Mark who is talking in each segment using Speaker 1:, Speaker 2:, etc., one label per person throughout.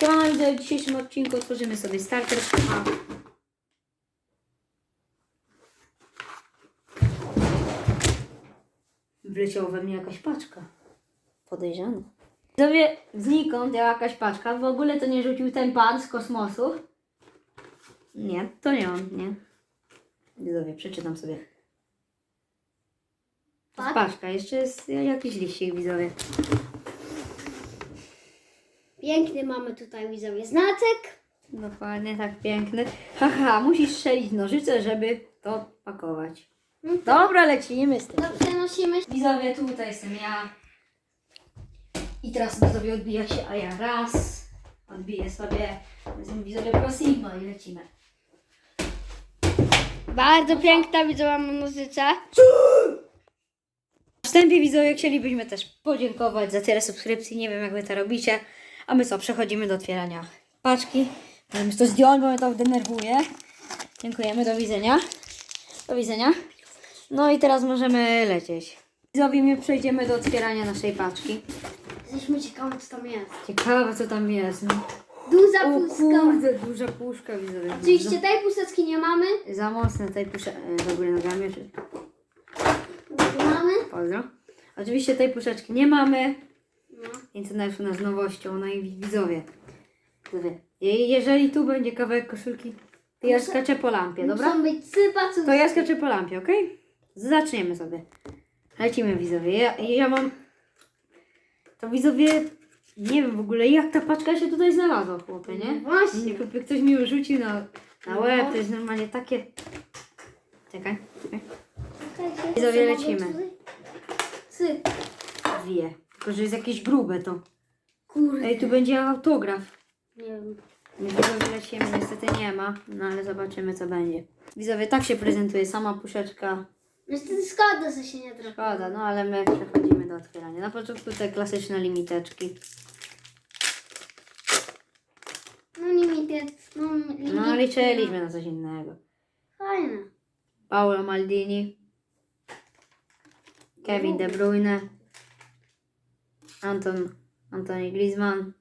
Speaker 1: Siemano, widzę w dzisiejszym odcinku otworzymy sobie starter pack. Wleciała we mnie jakaś paczka. Podejrzana. Widzowie, znikąd jakaś paczka. W ogóle to nie rzucił ten pan z kosmosu. Nie, to nie on, nie. Widzowie, przeczytam sobie.
Speaker 2: Tak?
Speaker 1: paczka, jeszcze jest jakiś liścik, widzowie.
Speaker 2: Piękny mamy tutaj widzowie znaczek.
Speaker 1: Dokładnie, tak piękny. Haha, musisz strzelić nożyce, żeby to pakować.
Speaker 2: Mhm.
Speaker 1: Dobra, lecimy z tym.
Speaker 2: To przenosimy.
Speaker 1: Widzowie, tutaj jestem ja. I teraz widzowie odbija się, a ja raz. Odbiję sobie. Wezmę widzowie Prosigma i lecimy.
Speaker 2: Bardzo piękna widzowa muzyka.
Speaker 1: W wstępie widzowie chcielibyśmy też podziękować za tyle subskrypcji. Nie wiem jak wy to robicie. A my co, przechodzimy do otwierania paczki. Możemy to zdjąć, bo mnie to denerwuje. Dziękujemy, do widzenia. Do widzenia. No i teraz możemy lecieć. Widzowie, my przejdziemy do otwierania naszej paczki.
Speaker 2: Jesteśmy ciekawi co tam jest.
Speaker 1: Ciekawe co tam jest. No.
Speaker 2: Duża
Speaker 1: O
Speaker 2: puszka.
Speaker 1: kurde, duża puszka widzowie.
Speaker 2: Oczywiście tej puszeczki nie mamy.
Speaker 1: Za, mocne tej puszki. Do góry nogami. czy-
Speaker 2: mamy.
Speaker 1: Pozdro. Oczywiście tej puszeczki nie mamy.
Speaker 2: No.
Speaker 1: Więc to jest u nas nowością. No i widzowie. widzowie. je- Jeżeli tu będzie kawałek koszulki, to ja
Speaker 2: Muszę-
Speaker 1: skaczę po lampie, dobra?
Speaker 2: Muszą być sypacówki.
Speaker 1: To ja skaczę po lampie, ok? Zaczniemy sobie. Lecimy widzowie. Ja, ja mam... To widzowie... Nie wiem w ogóle jak ta paczka się tutaj znalazła, chłopie, nie?
Speaker 2: No Właśnie.
Speaker 1: Nie, jakby ktoś mi rzucił na, na
Speaker 2: No.
Speaker 1: łeb, to jest normalnie takie... Czekaj, Widzowie, lecimy.
Speaker 2: tutaj? Syp.
Speaker 1: Tylko, że jest jakieś grube to.
Speaker 2: Kurde.
Speaker 1: Ej, tu będzie autograf.
Speaker 2: Nie wiem.
Speaker 1: Widzowie lecimy, niestety nie ma, no ale zobaczymy co będzie. Widzowie, tak się prezentuje sama puszeczka.
Speaker 2: Niestety szkoda, że się nie trafi.
Speaker 1: Szkoda, no ale my przechodzimy do otwierania. Na początku te klasyczne limiteczki.
Speaker 2: No limited. No, limited.
Speaker 1: No liczyliśmy na coś innego.
Speaker 2: Fajne.
Speaker 1: Paolo Maldini. Kevin De Bruyne. Anton, Antoni Griezmann.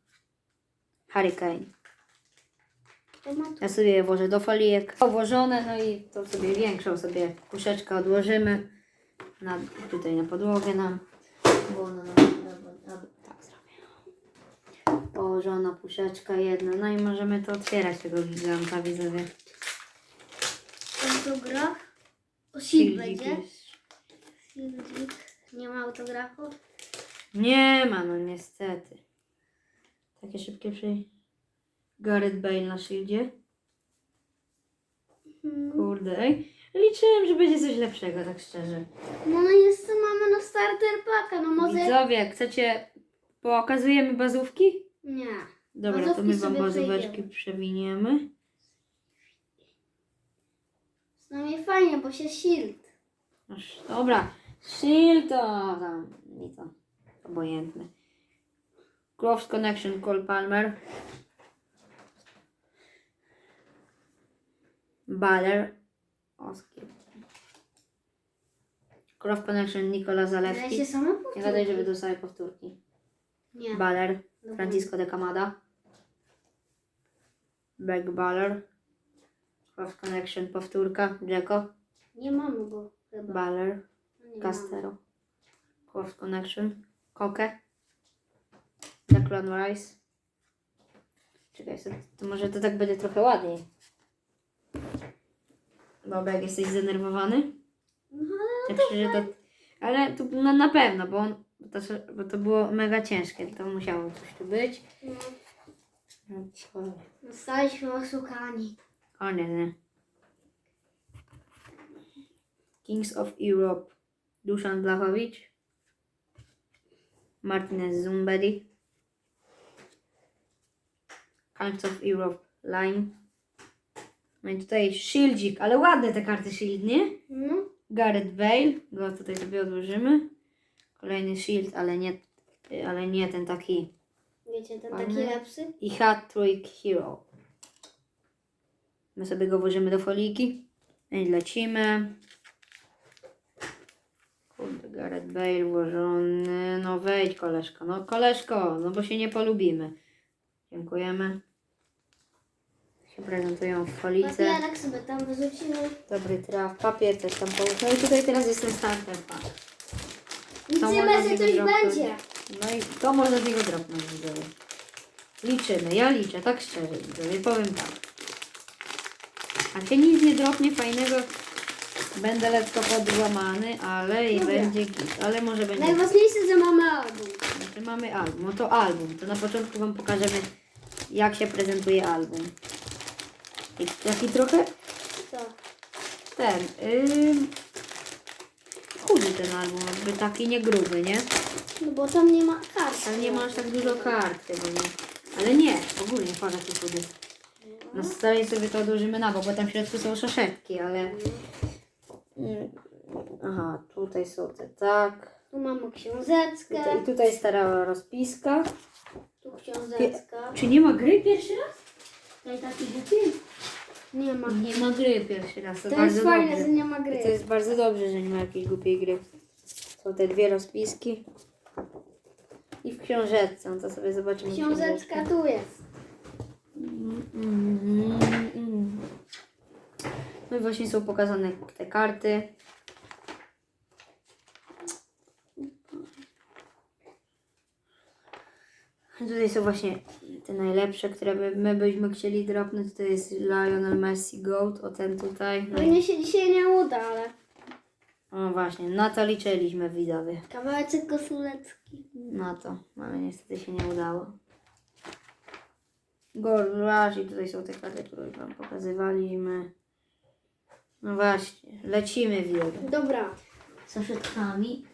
Speaker 1: Harry Kane. Ja sobie je włożę do folijek. Włożone, no i to sobie większą sobie puszeczkę odłożymy. Na, tutaj na podłogę nam. Bo ona nam, albo- tak zrobię. Położona puszeczka jedna. No i możemy to otwierać tego giganta widzowie.
Speaker 2: Autograf. O, będzie.
Speaker 1: jest.
Speaker 2: Shieldzik. Nie ma autografu.
Speaker 1: Nie ma, no niestety. Takie szybkie przy... Gareth Bale na shieldzie.
Speaker 2: Mhm.
Speaker 1: Kurde, ej. Liczyłem, że będzie coś lepszego, tak szczerze.
Speaker 2: No no jest, mamy no starter packa, no może...
Speaker 1: Widzowie, chcecie, pokazujemy bazówki?
Speaker 2: Nie.
Speaker 1: Dobra, to
Speaker 2: Bazówki
Speaker 1: my wam bazóweczki
Speaker 2: przejdziemy.
Speaker 1: przewiniemy.
Speaker 2: Przynajmniej fajnie, bo się shield.
Speaker 1: Aż, dobra, shield to tam, i to, obojętne. Groves Connection, Cole Palmer. Baller. Oski. Groove Connection, Nikola
Speaker 2: Ja
Speaker 1: Zalewski.
Speaker 2: się sama
Speaker 1: Nie gadaj, żeby dostały powtórki.
Speaker 2: Nie.
Speaker 1: Baller,
Speaker 2: Dobra.
Speaker 1: Francisco de Camada. Back Baller. Cross Connection, powtórka, Jacko.
Speaker 2: Nie mamy go chyba.
Speaker 1: Baller,
Speaker 2: No.
Speaker 1: Castero. Cross Connection, Koke. Declan Rice. Czekaj, to, to może to tak będzie trochę ładniej. Jak jesteś zdenerwowany?
Speaker 2: No ale
Speaker 1: Tak szczerze, to, ale tu no, na pewno, bo, on, to, bo to było mega ciężkie, to musiało coś tu być.
Speaker 2: no,
Speaker 1: No,
Speaker 2: zostaliśmy oszukani.
Speaker 1: O nie, nie. Kings of Europe. Dusan Blachowicz. Martinez Zumbedi. Kings of Europe. Lime. No i tutaj Shieldzik, ale ładne te karty Shield, nie?
Speaker 2: No.
Speaker 1: Gareth Bale. Go tutaj sobie odłożymy. Kolejny Shield, ale nie, ale nie ten taki.
Speaker 2: Wiecie, ten taki lepszy?
Speaker 1: I Hat Trick Hero. My sobie go włożymy do foliki. I lecimy. Gareth Bale włożony. No wejdź koleżko. No koleżko, no bo się nie polubimy. Dziękujemy. Się prezentują w folice.
Speaker 2: Papierek sobie tam wyrzucimy.
Speaker 1: Dobry traf, papier też tam połóż. No i tutaj teraz jest ten starter pack.
Speaker 2: Liczymy, że coś
Speaker 1: dropnąć.
Speaker 2: będzie.
Speaker 1: No i to można z niego dropnąć widzowie. Liczymy, ja liczę, tak szczerze widzowie, powiem tak. A się nic nie dropnie fajnego, będę lekko podłamany, ale i
Speaker 2: Dobra.
Speaker 1: będzie git. Ale może będzie
Speaker 2: Najważniejsze, że mamy album.
Speaker 1: Znaczy mamy album, no to album. To na początku Wam pokażemy, jak się prezentuje album. I taki trochę
Speaker 2: Co?
Speaker 1: ten, yy, chudy ten album, jakby taki nie gruby, nie?
Speaker 2: No bo tam nie ma kart.
Speaker 1: Tam nie ma aż tak dużo kart chyba, nie? Ale nie, ogólnie pada tu chudy. No starej sobie to odłożymy na bok, bo tam w środku są szaszetki, ale... Mm, Aha, tutaj są te tak.
Speaker 2: Tu mamy książeczkę.
Speaker 1: I tutaj stara rozpiska.
Speaker 2: Tu książeczka.
Speaker 1: Czy nie ma gry pierwszy raz?
Speaker 2: Tutaj taki bukiet. Nie ma.
Speaker 1: Nie ma gry pierwszy raz, to,
Speaker 2: jest fajne, że nie ma
Speaker 1: I to
Speaker 2: gry.
Speaker 1: jest bardzo dobrze, że nie ma jakiejś głupiej gry. Są te dwie rozpiski. I w książeczce, no to sobie zobaczymy
Speaker 2: Książeczka tu jest.
Speaker 1: Mm, mm, mm. No i właśnie są pokazane te karty. Tutaj są właśnie te najlepsze, które by, my byśmy chcieli dropnąć. To jest Lionel Messi Gold, o ten tutaj. No i,
Speaker 2: Pewnie się dzisiaj nie uda, ale
Speaker 1: o właśnie, na to liczyliśmy widzowie.
Speaker 2: kawałeczek kosulecki.
Speaker 1: Na to, ale niestety się nie udało. Rush i tutaj są te karty, które już Wam pokazywaliśmy. No właśnie, lecimy widzowie.
Speaker 2: Dobra.
Speaker 1: Z saszetkami.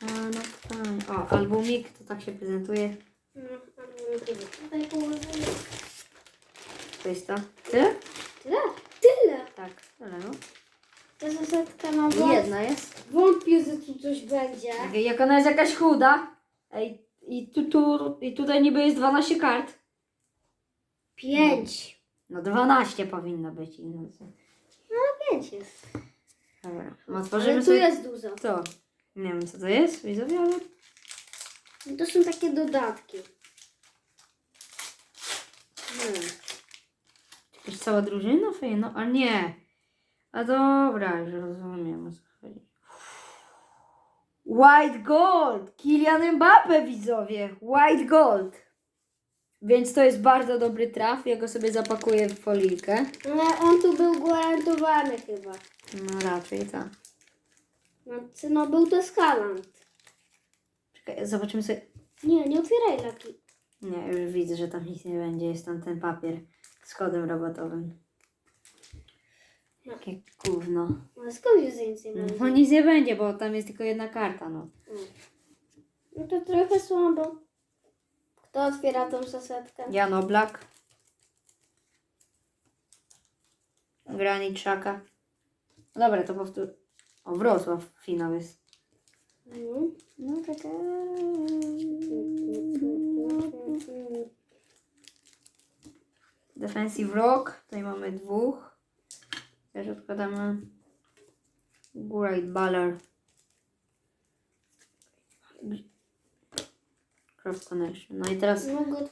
Speaker 1: A, no fajnie. O, albumik, to tak się prezentuje.
Speaker 2: No, Tutaj położymy.
Speaker 1: To jest to. Tyle?
Speaker 2: Tyle? Tyle.
Speaker 1: Tak, tyle no.
Speaker 2: Ta zasadka ma
Speaker 1: I
Speaker 2: wąt.
Speaker 1: jedna jest.
Speaker 2: Wątpię, że tu coś będzie.
Speaker 1: Czekaj, Jak ona jest jakaś chuda. Ej, i, tu, tu, i tutaj niby jest 12 kart.
Speaker 2: Pięć.
Speaker 1: No 12 powinno być. i No, co?
Speaker 2: Pięć jest.
Speaker 1: Dobra, no,
Speaker 2: Ale
Speaker 1: otworzymy
Speaker 2: tu
Speaker 1: sobie...
Speaker 2: jest dużo.
Speaker 1: Co? Nie wiem co to jest, widzowie, ale...
Speaker 2: To są takie dodatki. Hmm.
Speaker 1: Jakaś cała drużyna fajna, a nie. A dobra, już rozumiem o co chodzi. White Gold! Kylian Mbappe, widzowie! White Gold! Więc to jest bardzo dobry traf. Ja go sobie zapakuję w folijkę.
Speaker 2: Ale on tu był gwarantowany chyba.
Speaker 1: No raczej tak.
Speaker 2: Znaczy, no był to skalant.
Speaker 1: Czekaj, zobaczymy sobie.
Speaker 2: Nie, nie otwieraj laki.
Speaker 1: Nie, już widzę, że tam nic nie będzie. Jest tam ten papier z kodem robotowym. Jakie gówno.
Speaker 2: Ale skąd już nic nie będzie?
Speaker 1: No nic nie będzie, bo tam jest tylko jedna karta, no.
Speaker 2: No to trochę słabo. Kto otwiera tą sasetkę?
Speaker 1: Jan Oblak. Granit Szaka. Dobra, to powtór. O, Wrocław finał jest.
Speaker 2: Mhm.
Speaker 1: No czekaj. Defensive Rock. Tutaj mamy dwóch. Też odkładamy. Great Baller. Cross Connection. No i teraz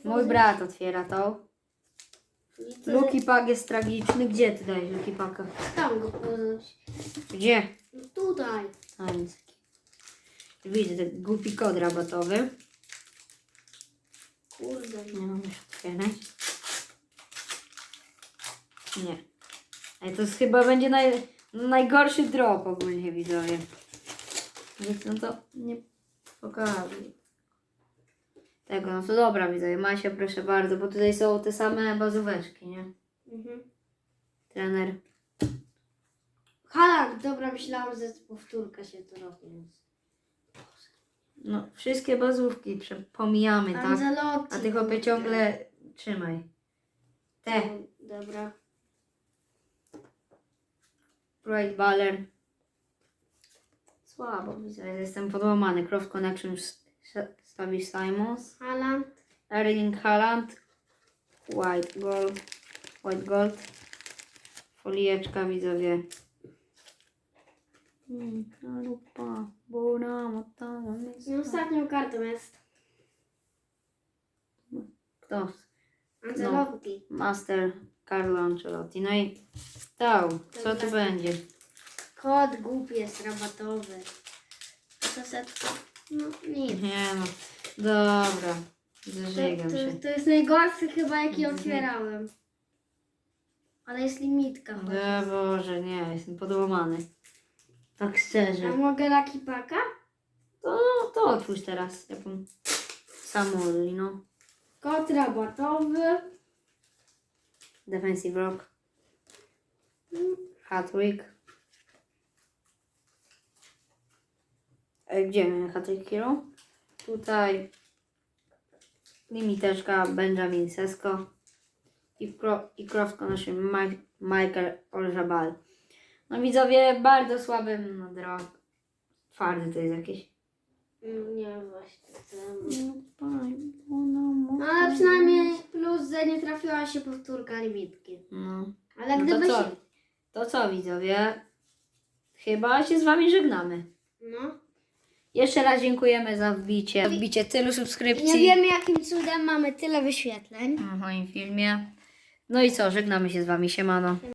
Speaker 1: mój brat otwiera to. Lucky Pack jest tragiczny. Gdzie ty dajesz Lucky Packa?
Speaker 2: Tam go położyć.
Speaker 1: Gdzie?
Speaker 2: No tutaj.
Speaker 1: A nic. Widzę ten głupi kod rabatowy.
Speaker 2: Kurde.
Speaker 1: Nie mam już otwierać. Nie. Ale to jest chyba będzie naj, najgorszy drop ogólnie widzowie. Więc no to nie pokażę. Tego, no to dobra widzowie. Masia proszę bardzo, bo tutaj są te same bazóweczki, nie?
Speaker 2: Mhm.
Speaker 1: Trener.
Speaker 2: Halan, dobra, myślałam, że powtórka się to robi. Więc.
Speaker 1: No, wszystkie bazówki prze- pomijamy, tak?
Speaker 2: Angelotti.
Speaker 1: A ty chłopie ciągle trzymaj. Te.
Speaker 2: Dobra.
Speaker 1: Bright Baller. Słabo widzę, jestem podłamany. Cross Connection Stavi Simons.
Speaker 2: Halan.
Speaker 1: Erling Haaland. White Gold. White Gold. Folieczka widzowie. Hmm, Arupa, Bona, Motana,
Speaker 2: I ostatnią kartą jest.
Speaker 1: Kto?
Speaker 2: Ancelotti.
Speaker 1: Master Carlo Ancelotti. No i stał. Co tu będzie?
Speaker 2: Kod głupi jest rabatowy. A sasetka? No nic.
Speaker 1: Nie no. Dobra.
Speaker 2: To,
Speaker 1: Zażygam
Speaker 2: to,
Speaker 1: się.
Speaker 2: to jest najgorszy chyba jaki otwierałem. Ale jest limitka. chociaż.
Speaker 1: O Boże, nie, jestem podłamany. Tak szczerze.
Speaker 2: A mogę Lucky Paka?
Speaker 1: To, to otwórz teraz. Jaką Samuli, no.
Speaker 2: Kod rabatowy.
Speaker 1: Defensive Rock. Hatwick. Gdzie miałem Hatwick Hero? Tutaj limiteczka Benjamin Sesko i, kro, i krowko naszym Ma- Michael Oljabal. No widzowie, bardzo słaby no, drog. Twardy to jest jakiś.
Speaker 2: Mm, Nie właśnie.
Speaker 1: No,
Speaker 2: No ale przynajmniej plus, że nie trafiła się powtórka limitki.
Speaker 1: No.
Speaker 2: Ale
Speaker 1: No
Speaker 2: gdyby
Speaker 1: to co?
Speaker 2: się...
Speaker 1: To co widzowie? Chyba się z wami żegnamy.
Speaker 2: No.
Speaker 1: Jeszcze raz dziękujemy za wbicie, wbicie tylu subskrypcji
Speaker 2: Nie wiemy jakim cudem mamy tyle wyświetleń.
Speaker 1: w moim filmie. No i co, żegnamy się z wami, siemano.